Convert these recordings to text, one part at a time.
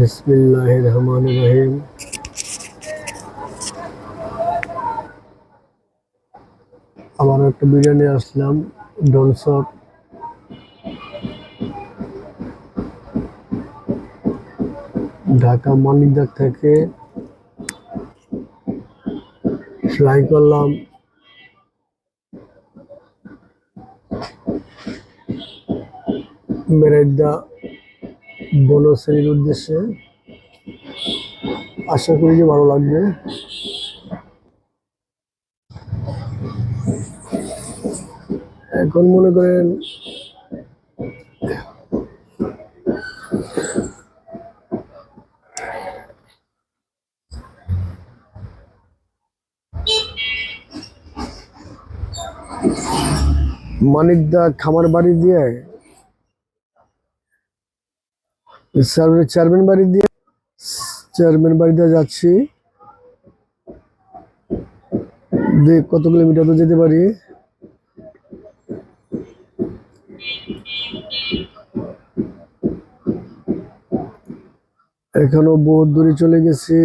বিসমিল্লাহ রহমান রহিম আমার একটা ভিডিও নিয়ে আসলাম ড্রোন শট ঢাকা মানিকদার থেকে ফ্লাই করলাম। মেরেদা বনশ্রেণীর উদ্দেশ্যে। আশা করি যে ভালো লাগবে। এখন মনে করেন মানিকদা খামার বাড়ি দিয়ে চেয়ারম্যান বাড়ি দিয়ে, চেয়ারম্যান বাড়িতে যাচ্ছি। দেখ কত কিলোমিটার তো যেতে পারি? এখানেও বহুত দূরে চলে গেছি।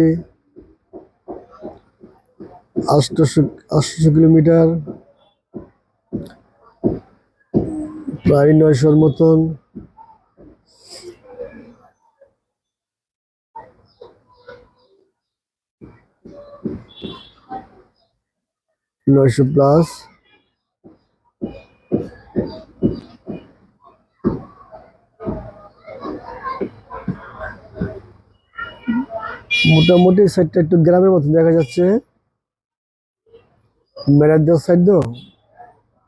আটশোশো কিলোমিটার। প্রায় নয়শোর মতন। নয়শো প্লাস। মোটামুটি সাইডটা একটু গ্রামের মতন দেখা যাচ্ছে। মেরার দেওয়ার সাইড তো?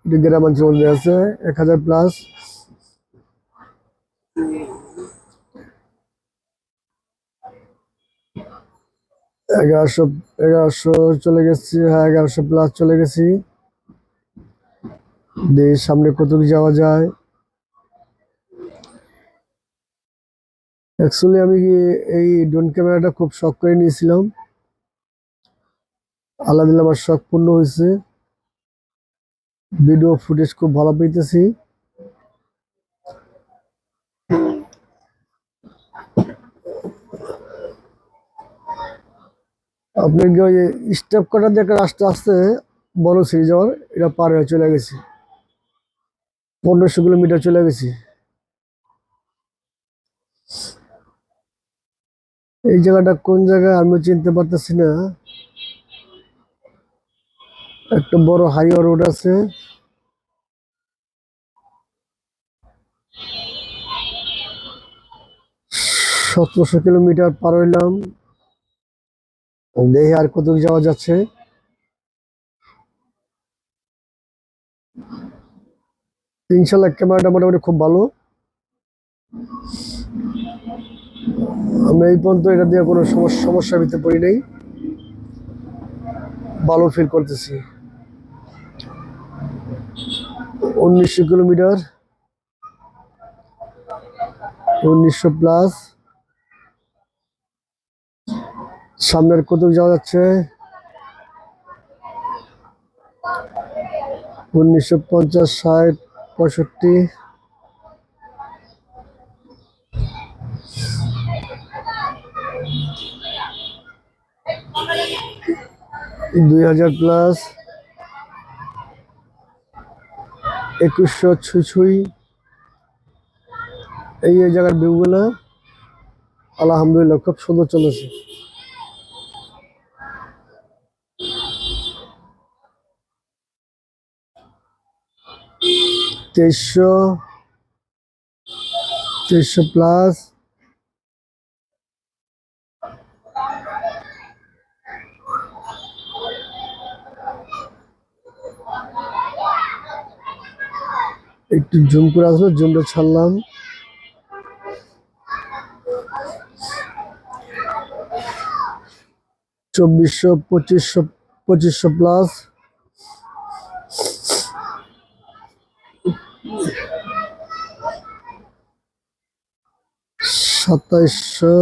একটু গ্রাম অঞ্চল মধ্যে আছে, এক হাজার প্লাস। এগারোশো এগারোশো চলে গেছি হ্যাঁ এগারোশো প্লাস চলে গেছি। দিয়ে সামনে কত যাওয়া যায়? অ্যাকচুয়ালি আমি এই ড্রোন ক্যামেরাটা খুব শখ করে নিয়েছিলাম। দিলে আমার শখ পূর্ণ হয়েছে। ভিডিও ফুটেজ খুব ভালো পেতেছি। আপনার কি ওই স্টেপ কাটার যে একটা রাস্তা আসছে, বড় সিঁড়ি যাওয়ার, এটা পার হয়ে চলে গেছি। পনেরোশো কিলোমিটার চলে গেছি। এই জায়গাটা কোন জায়গায় আমি চিনতে পারতেছি না। একটা বড় হাইওয়ে রোড আছে। সতেরোশো কিলোমিটার পার হইলাম। দেখি আর কত যাওয়া যাচ্ছে? ইনশাল্লাহ ক্যামেরাটা মোটামুটি খুব ভালো। আমি এই পর্যন্ত এটা দিয়ে কোনো সমস্যা ভিতরে পড়ি নাই। ভালো ফিল করতেছি। উনিশশো কিলোমিটার, উনিশশো প্লাস সামনের কত যাওয়া যাচ্ছে। উনিশশো পঞ্চাশ, ষাট, পঁয়ষট্টি। দুই হাজার প্লাস। একুশশো ছুঁই এই জায়গার ভিউগুলো, আলহামদুলিল্লাহ, খুব সুন্দর চলেছে। তেইশশো তেইশশো প্লাস। একটু জুম করে আসলো জুমটা ছাড়লাম। চব্বিশশো পঁচিশশো পঁচিশশো প্লাস। সাতাইশশো